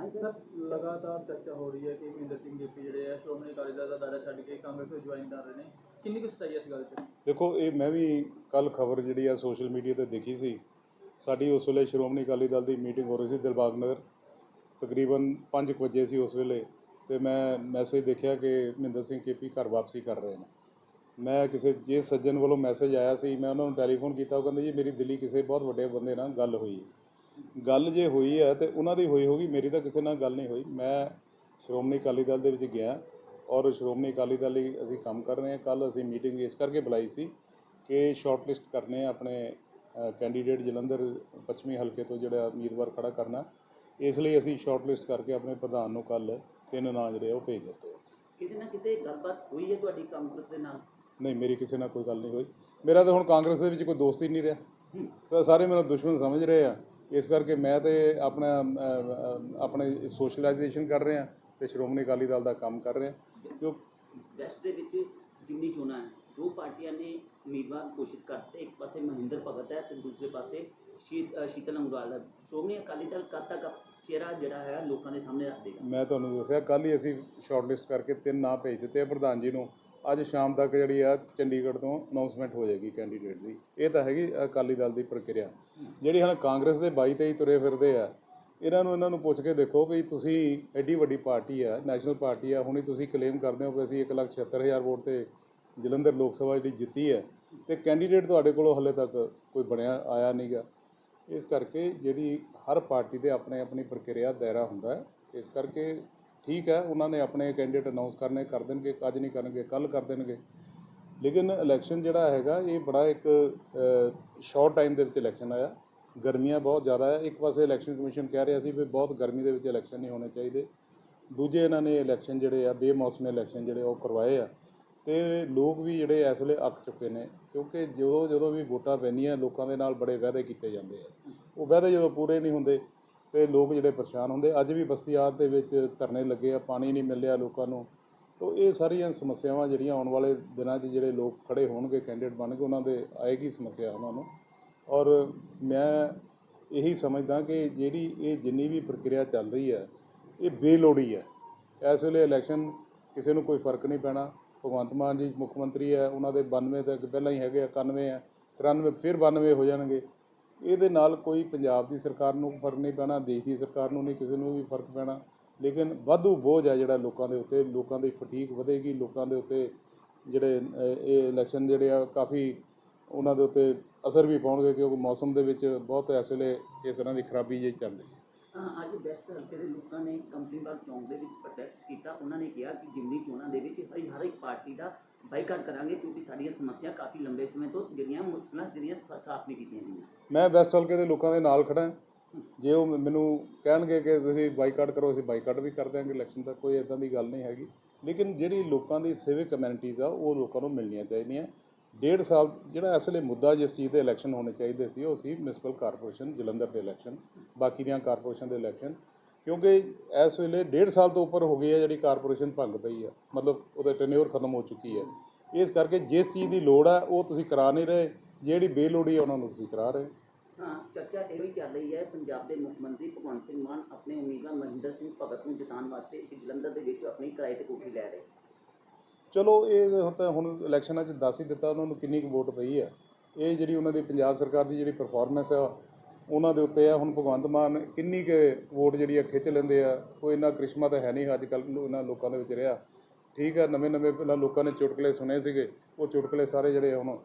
ਹਾਂਜੀ ਸਰ, ਲਗਾਤਾਰ ਚਰਚਾ ਹੋ ਰਹੀ ਹੈ ਕਿ ਮਹਿੰਦਰ ਸਿੰਘ ਜੇਪੀ ਜਿਹੜੇ ਆ, ਸ਼੍ਰੋਮਣੀ ਅਕਾਲੀ ਦਲ ਦਾ ਦਾਇਰਾ ਛੱਡ ਕੇ ਕਾਂਗਰਸ ਵਿੱਚ ਜੁਆਇਨ ਕਰ ਰਹੇ ਨੇ। ਕਿੰਨੀ ਕੁ ਸੱਚਾਈ ਇਸ ਗੱਲ 'ਚ? ਦੇਖੋ, ਇਹ ਮੈਂ ਵੀ ਕੱਲ ਖਬਰ ਜਿਹੜੀ ਆ ਸੋਸ਼ਲ ਮੀਡੀਆ ਤੇ ਦੇਖੀ ਸੀ। ਸਾਡੀ ਉਸ ਵੇਲੇ ਸ਼੍ਰੋਮਣੀ ਅਕਾਲੀ ਦਲ ਦੀ ਮੀਟਿੰਗ ਹੋ ਰਹੀ ਸੀ ਦਿਲਬਾਗ ਨਗਰ। ਤਕਰੀਬਨ 5 ਵਜੇ ਸੀ ਉਸ ਵੇਲੇ ਤੇ ਮੈਂ ਮੈਸੇਜ ਦੇਖਿਆ ਕਿ ਮਹਿੰਦਰ ਸਿੰਘ ਕੇਪੀ ਘਰ ਵਾਪਸੀ ਕਰ ਰਹੇ ਨੇ। ਮੈਂ ਕਿਸੇ, ਜੇ ਸੱਜਣ ਵੱਲੋਂ ਮੈਸੇਜ ਆਇਆ ਸੀ, ਮੈਂ ਉਹਨਾਂ ਨੂੰ ਟੈਲੀਫੋਨ ਕੀਤਾ, ਉਹ ਕਹਿੰਦੇ ਜੀ, ਮੇਰੀ ਦਿੱਲੀ ਕਿਸੇ ਬਹੁਤ ਵੱਡੇ ਬੰਦੇ ਨਾਲ ਗੱਲ ਹੋਈ। ਹੈ ਗੱਲ ਜੇ ਹੋਈ ਹੈ ਤੇ ਉਹਨਾਂ ਦੀ ਹੋਈ ਹੋਗੀ ਮੇਰੀ ਤਾਂ ਕਿਸੇ ਨਾਲ ਗੱਲ ਨਹੀਂ ਹੋਈ। ਮੈਂ ਸ਼੍ਰੋਮਣੀ ਅਕਾਲੀ ਦਲ ਦੇ ਵਿੱਚ ਗਿਆ ਔਰ ਸ਼੍ਰੋਮਣੀ ਅਕਾਲੀ ਦਲ ਲਈ ਅਸੀਂ ਕੰਮ ਕਰ ਰਹੇ ਹਾਂ। ਕੱਲ ਅਸੀਂ ਮੀਟਿੰਗ ਇਸ ਕਰਕੇ ਬੁਲਾਈ ਸੀ ਕਿ ਸ਼ਾਰਟਲਿਸਟ ਕਰਨੇ ਆਪਣੇ ਕੈਂਡੀਡੇਟ ਜਲੰਧਰ ਪੱਛਮੀ ਹਲਕੇ ਤੋਂ ਜਿਹੜਾ ਉਮੀਦਵਾਰ ਖੜਾ ਕਰਨਾ। ਇਸ ਲਈ ਅਸੀਂ ਸ਼ਾਰਟਲਿਸਟ ਕਰਕੇ ਆਪਣੇ ਪ੍ਰਧਾਨ ਨੂੰ ਕੱਲ ਤਿੰਨ ਨਾਂ ਜਿਹੜੇ ਉਹ ਭੇਜ ਦਿੱਤੇ। ਕਿਤੇ ਨਾ ਕਿਤੇ ਗੱਲਬਾਤ ਹੋਈ ਹੈ ਤੁਹਾਡੀ ਕਾਂਗਰਸ ਦੇ ਨਾਲ? ਨਹੀਂ ਮੇਰੀ ਕਿਸੇ ਨਾਲ ਕੋਈ ਗੱਲ ਨਹੀਂ ਹੋਈ। ਮੇਰਾ ਤਾਂ ਹੁਣ ਕਾਂਗਰਸ ਦੇ ਵਿੱਚ ਕੋਈ ਦੋਸਤ ਹੀ ਨਹੀਂ ਰਿਹਾ। ਸਾਰੇ ਮੈਨੂੰ ਦੁਸ਼ਮਣ ਸਮਝ ਰਹੇ ਆ। ਇਸ ਕਰਕੇ ਮੈਂ ਤੇ ਆਪਣਾ ਆਪਣੇ ਸੋਸ਼ਲਾਈਜੇਸ਼ਨ ਕਰ ਰਿਹਾ ਤੇ ਸ਼੍ਰੋਮਣੀ ਅਕਾਲੀ ਦਲ ਦਾ ਕੰਮ ਕਰ ਰਿਹਾ ਕਿਉਂ? ਵੈਸਟ ਦੇ ਵਿੱਚ ਜਿੰਨੀ ਚੋਣਾਂ ਹੈ ਦੋ ਪਾਰਟੀਆਂ ਨੇ ਉਮੀਦਵਾਰ ਘੋਸ਼ਿਤ ਕਰਤੇ ਇੱਕ ਪਾਸੇ ਮਹਿੰਦਰ ਭਗਤ ਹੈ ਤੇ ਦੂਸਰੇ ਪਾਸੇ ਸ਼ੀਤ ਸ਼ੀਤਲ ਅੰਗਰਾਲ ਹੈ। ਸ਼੍ਰੋਮਣੀ ਅਕਾਲੀ ਦਲ ਕਦ ਤੱਕ ਚਿਹਰਾ ਜਿਹੜਾ ਹੈ ਲੋਕਾਂ ਦੇ ਸਾਹਮਣੇ ਰੱਖ ਦੇਗਾ? ਮੈਂ ਤੁਹਾਨੂੰ ਦੱਸਿਆ ਕੱਲ ਹੀ ਅਸੀਂ ਸ਼ਾਰਟਲਿਸਟ ਕਰਕੇ ਤਿੰਨ ਨਾਂ ਭੇਜ ਦਿੱਤੇ ਆ ਪ੍ਰਧਾਨ ਜੀ ਨੂੰ। ਅੱਜ ਸ਼ਾਮ ਤੱਕ ਜਿਹੜੀ ਆ ਚੰਡੀਗੜ੍ਹ ਤੋਂ ਅਨਾਉਂਸਮੈਂਟ ਹੋ ਜਾਏਗੀ ਕੈਂਡੀਡੇਟ ਦੀ। ਇਹ ਤਾਂ ਹੈਗੀ ਅਕਾਲੀ ਦਲ ਦੀ ਪ੍ਰਕਿਰਿਆ। ਜਿਹੜੀ ਹੁਣ ਕਾਂਗਰਸ ਦੇ 22 23 ਤੁਰੇ ਫਿਰਦੇ ਆ, ਇਹਨਾਂ ਨੂੰ ਇਹਨਾਂ ਨੂੰ ਪੁੱਛ ਕੇ ਦੇਖੋ ਵੀ ਤੁਸੀਂ ਐਡੀ ਵੱਡੀ ਪਾਰਟੀ ਆ ਨੈਸ਼ਨਲ ਪਾਰਟੀ ਆ, ਹੁਣੀ ਤੁਸੀਂ ਕਲੇਮ ਕਰਦੇ ਹੋ ਕਿ ਅਸੀਂ 176000 ਵੋਟ ਤੇ ਜਲੰਧਰ ਲੋਕ ਸਭਾ ਜਿਹੜੀ ਜਿੱਤੀ ਹੈ ਤੇ ਕੈਂਡੀਡੇਟ ਤੁਹਾਡੇ ਕੋਲੋਂ ਹਲੇ ਤੱਕ ਕੋਈ ਬਣਿਆ, ਆਇਆ ਨਹੀਂਗਾ। ਇਸ ਕਰਕੇ ਜਿਹੜੀ ਹਰ ਪਾਰਟੀ ਦੇ ਆਪਣੇ ਆਪਣੀ ਪ੍ਰਕਿਰਿਆ ਦਾਇਰਾ ਹੁੰਦਾ ਹੈ, ਇਸ ਕਰਕੇ ਠੀਕ ਹੈ, ਉਹਨਾਂ ਨੇ ਆਪਣੇ ਕੈਂਡੀਡੇਟ ਅਨਾਉਂਸ ਕਰਨੇ, ਕਰ ਦੇਣਗੇ, ਅੱਜ ਨਹੀਂ ਕਰਨਗੇ ਕੱਲ ਕਰ ਦੇਣਗੇ। ਲੇਕਿਨ ਇਲੈਕਸ਼ਨ ਜਿਹੜਾ ਹੈਗਾ, ਇਹ ਬੜਾ ਇੱਕ ਸ਼ਾਰਟ ਟਾਈਮ ਦੇ ਵਿੱਚ ਇਲੈਕਸ਼ਨ ਆਇਆ। ਗਰਮੀਆਂ ਬਹੁਤ ਜ਼ਿਆਦਾ ਹੈ। ਇੱਕ ਪਾਸੇ ਇਲੈਕਸ਼ਨ ਕਮਿਸ਼ਨ ਕਹਿ ਰਿਹਾ ਸੀ ਵੀ ਬਹੁਤ ਗਰਮੀ ਦੇ ਵਿੱਚ ਇਲੈਕਸ਼ਨ ਨਹੀਂ ਹੋਣੇ ਚਾਹੀਦੇ। ਦੂਜੇ ਇਹਨਾਂ ਨੇ ਇਲੈਕਸ਼ਨ ਜਿਹੜੇ ਆ, ਬੇਮੌਸਮੀ ਇਲੈਕਸ਼ਨ ਜਿਹੜੇ ਉਹ ਕਰਵਾਏ ਆ। ਤੇ ਲੋਕ ਵੀ ਜਿਹੜੇ ਇਸ ਵੇਲੇ ਅੱਕ ਚੁੱਕੇ ਨੇ, ਕਿਉਂਕਿ ਜਦੋਂ ਜਦੋਂ ਵੀ ਵੋਟਾਂ ਪੈਂਦੀਆਂ, ਲੋਕਾਂ ਦੇ ਨਾਲ ਬੜੇ ਵਾਅਦੇ ਕੀਤੇ ਜਾਂਦੇ ਆ। ਉਹ ਵਾਅਦੇ ਜਦੋਂ ਪੂਰੇ ਨਹੀਂ ਹੁੰਦੇ ਤੇ ਲੋਕ ਜਿਹੜੇ ਪਰੇਸ਼ਾਨ ਹੁੰਦੇ, ਅੱਜ ਵੀ ਬਸਤੀਆਤ ਦੇ ਵਿੱਚ ਧਰਨੇ ਲੱਗੇ ਆ, ਪਾਣੀ ਨਹੀਂ ਮਿਲਿਆ ਲੋਕਾਂ ਨੂੰ। ਤੋ ਇਹ ਸਾਰੀਆਂ ਸਮੱਸਿਆਵਾਂ ਜਿਹੜੀਆਂ ਆਉਣ ਵਾਲੇ ਦਿਨਾਂ 'ਚ ਜਿਹੜੇ ਲੋਕ ਖੜੇ ਹੋਣਗੇ ਕੈਂਡੀਡੇਟ ਬਣ ਕੇ ਉਹਨਾਂ ਦੇ ਆਏਗੀ ਸਮੱਸਿਆ ਉਹਨਾਂ ਨੂੰ। ਔਰ ਮੈਂ ਇਹੀ ਸਮਝਦਾ ਕਿ ਜਿਹੜੀ ਇਹ ਜਿੰਨੀ ਵੀ ਪ੍ਰਕਿਰਿਆ ਚੱਲ ਰਹੀ ਹੈ, ਇਹ ਬੇਲੋੜੀ ਹੈ। ਇਸ ਵੇਲੇ ਇਲੈਕਸ਼ਨ ਕਿਸੇ ਨੂੰ ਕੋਈ ਫ਼ਰਕ ਨਹੀਂ ਪੈਣਾ। ਭਗਵੰਤ ਮਾਨ ਜੀ ਮੁੱਖ ਮੰਤਰੀ ਹੈ, ਉਹਨਾਂ ਦੇ 92 ਤੱਕ ਪਹਿਲਾਂ ਹੀ ਹੈਗੇ ਆ 91 ਆ 93 ਫਿਰ 92 ਹੋ ਜਾਣਗੇ। ਇਹਦੇ ਨਾਲ ਕੋਈ ਪੰਜਾਬ ਦੀ ਸਰਕਾਰ ਨੂੰ ਫ਼ਰਕ ਨਹੀਂ ਪੈਣਾ, ਦੇਸ਼ ਦੀ ਸਰਕਾਰ ਨੂੰ ਨਹੀਂ, ਕਿਸੇ ਨੂੰ ਵੀ ਫ਼ਰਕ ਪੈਣਾ। ਲੇਕਿਨ ਵਾਧੂ ਬੋਝ ਹੈ ਜਿਹੜਾ ਲੋਕਾਂ ਦੇ ਉੱਤੇ, ਲੋਕਾਂ ਦੀ ਫਟੀਕ ਵਧੇਗੀ, ਲੋਕਾਂ ਦੇ ਉੱਤੇ ਜਿਹੜੇ ਇਹ ਇਲੈਕਸ਼ਨ ਜਿਹੜੇ ਆ, ਕਾਫੀ ਉਹਨਾਂ ਦੇ ਉੱਤੇ ਅਸਰ ਵੀ ਪਾਉਣਗੇ ਕਿਉਂਕਿ ਮੌਸਮ ਦੇ ਵਿੱਚ ਬਹੁਤ ਇਸ ਵੇਲੇ ਇਸ ਤਰ੍ਹਾਂ ਦੀ ਖਰਾਬੀ ਜਿਹੀ ਚੱਲ ਰਹੀ ਹੈ। ਅੱਜ ਵੈਸਟ ਹਲਕੇ ਦੇ ਲੋਕਾਂ ਨੇ ਕੰਪਨੀ ਬਾਗ ਚੌਂਕ ਦੇ ਵਿੱਚ ਪ੍ਰੋਟੈਸਟ ਕੀਤਾ। ਉਹਨਾਂ ਨੇ ਕਿਹਾ ਕਿ ਜਿੰਨੀ ਚੋਣਾਂ ਦੇ ਵਿੱਚ ਹਰ ਇੱਕ ਪਾਰਟੀ ਦਾ ਬਾਈਕਾਟ ਕਰਾਂਗੇ ਕਿਉਂਕਿ ਸਾਡੀਆਂ ਸਮੱਸਿਆ ਕਾਫੀ ਲੰਬੇ ਸਮੇਂ ਤੋਂ ਜਿਹੜੀਆਂ ਮੁਸ਼ਕਲਾਂ ਜਿਹੜੀਆਂ ਸ- ਸਾਫ਼ ਨਹੀਂ ਕੀਤੀਆਂ ਗਈਆਂ ਮੈਂ ਵੈਸਟ ਹਲਕੇ ਦੇ ਲੋਕਾਂ ਦੇ ਨਾਲ ਖੜਾ ਹਾਂ। ਜੇ ਉਹ ਮੈਨੂੰ ਕਹਿਣਗੇ ਕਿ ਤੁਸੀਂ ਬਾਈਕਾਟ ਕਰੋ, ਅਸੀਂ ਬਾਈਕਾਟ ਵੀ ਕਰ ਦਿਆਂਗੇ, ਇਲੈਕਸ਼ਨ ਤੱਕ ਕੋਈ ਇਦਾਂ ਦੀ ਗੱਲ ਨਹੀਂ ਹੈਗੀ। ਲੇਕਿਨ ਜਿਹੜੀ ਲੋਕਾਂ ਦੀ ਸਿਵਿਕ ਕਮਿਊਨਿਟੀਜ਼ ਆ, ਉਹ ਲੋਕਾਂ ਨੂੰ ਮਿਲਣੀਆਂ ਚਾਹੀਦੀਆਂ। ਡੇਢ ਸਾਲ ਜਿਹੜਾ ਇਸ ਵੇਲੇ ਮੁੱਦਾ ਜਿਸ ਚੀਜ਼ ਦੇ ਇਲੈਕਸ਼ਨ ਹੋਣੇ ਚਾਹੀਦੇ ਸੀ, ਉਹ ਸੀ ਮਿਊਨਿਸਪਲ ਕਾਰਪੋਰੇਸ਼ਨ ਜਲੰਧਰ ਦੇ ਇਲੈਕਸ਼ਨ, ਬਾਕੀ ਦੀਆਂ ਕਾਰਪੋਰੇਸ਼ਨ ਦੇ ਇਲੈਕਸ਼ਨ। ਕਿਉਂਕਿ ਇਸ ਵੇਲੇ ਡੇਢ ਸਾਲ ਤੋਂ ਉੱਪਰ ਹੋ ਗਈ ਹੈ ਜਿਹੜੀ ਕਾਰਪੋਰੇਸ਼ਨ ਭੰਗ ਪਈ ਆ। ਮਤਲਬ ਉਹਦਾ ਟੈਨਿਓਰ ਖਤਮ ਹੋ ਚੁੱਕੀ ਹੈ। ਇਸ ਕਰਕੇ ਜਿਸ ਚੀਜ਼ ਦੀ ਲੋੜ ਹੈ ਉਹ ਤੁਸੀਂ ਕਰਾ ਨਹੀਂ ਰਹੇ। ਜਿਹੜੀ ਬੇਲੋੜੀ ਹੈ ਉਹਨਾਂ ਨੂੰ ਤੁਸੀਂ ਕਰਾ ਰਹੇ। ਹਾਂ ਚਰਚਾ ਇਹ ਵੀ ਚੱਲ ਰਹੀ ਹੈ। ਪੰਜਾਬ ਦੇ ਮੁੱਖ ਮੰਤਰੀ ਭਗਵੰਤ ਸਿੰਘ ਮਾਨ ਆਪਣੇ ਉਮੀਦਵਾਰ ਮਹਿੰਦਰ ਸਿੰਘ ਭਗਤ ਨੂੰ ਜਿਤਾਉਣ ਵਾਸਤੇ ਇੱਕ ਜਲੰਧਰ ਦੇ ਵਿੱਚ ਆਪਣੀ ਕਿਰਾਏ ਤੇ ਕੋਠੀ ਲੈ ਰਹੇ। ਚਲੋ ਇਹ ਹੁਣ ਤਾਂ ਹੁਣ ਇਲੈਕਸ਼ਨਾਂ 'ਚ ਦੱਸ ਹੀ ਦਿੱਤਾ ਉਹਨਾਂ ਨੂੰ ਕਿੰਨੀ ਕੁ ਵੋਟ ਪਈ ਹੈ ਇਹ ਜਿਹੜੀ ਉਹਨਾਂ ਦੀ ਪੰਜਾਬ ਸਰਕਾਰ ਦੀ ਜਿਹੜੀ ਪਰਫਾਰਮੈਂਸ ਆ ਉਹਨਾਂ ਦੇ ਉੱਤੇ ਆ। ਹੁਣ ਭਗਵੰਤ ਮਾਨ ਕਿੰਨੀ ਕੁ ਵੋਟ ਜਿਹੜੀ ਆ ਖਿੱਚ ਲੈਂਦੇ ਆ। ਕੋਈ ਇੰਨਾ ਕ੍ਰਿਸ਼ਮਾ ਤਾਂ ਹੈ ਨਹੀਂ ਅੱਜ ਕੱਲ੍ਹ ਇਹਨਾਂ ਲੋਕਾਂ ਦੇ ਵਿੱਚ ਰਿਹਾ। ਠੀਕ ਆ, ਨਵੇਂ ਨਵੇਂ ਪਹਿਲਾਂ ਲੋਕਾਂ ਨੇ ਚੁਟਕਲੇ ਸੁਣੇ ਸੀਗੇ। ਉਹ ਚੁਟਕਲੇ ਸਾਰੇ ਜਿਹੜੇ ਹੁਣ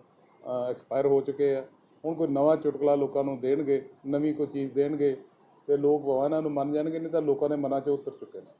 ਐਕਸਪਾਇਰ ਹੋ ਚੁੱਕੇ ਆ। ਹੁਣ ਕੋਈ ਨਵਾਂ ਚੁਟਕਲਾ ਲੋਕਾਂ ਨੂੰ ਦੇਣਗੇ, ਨਵੀਂ ਕੋਈ ਚੀਜ਼ ਦੇਣਗੇ ਤੇ ਲੋਕ ਭਾਵੇਂ ਇਹਨਾਂ ਨੂੰ ਮੰਨ ਜਾਣਗੇ, ਨਹੀਂ ਤਾਂ ਲੋਕਾਂ ਦੇ ਮਨਾਂ 'ਚ ਉਤਰ ਚੁੱਕੇ ਨੇ।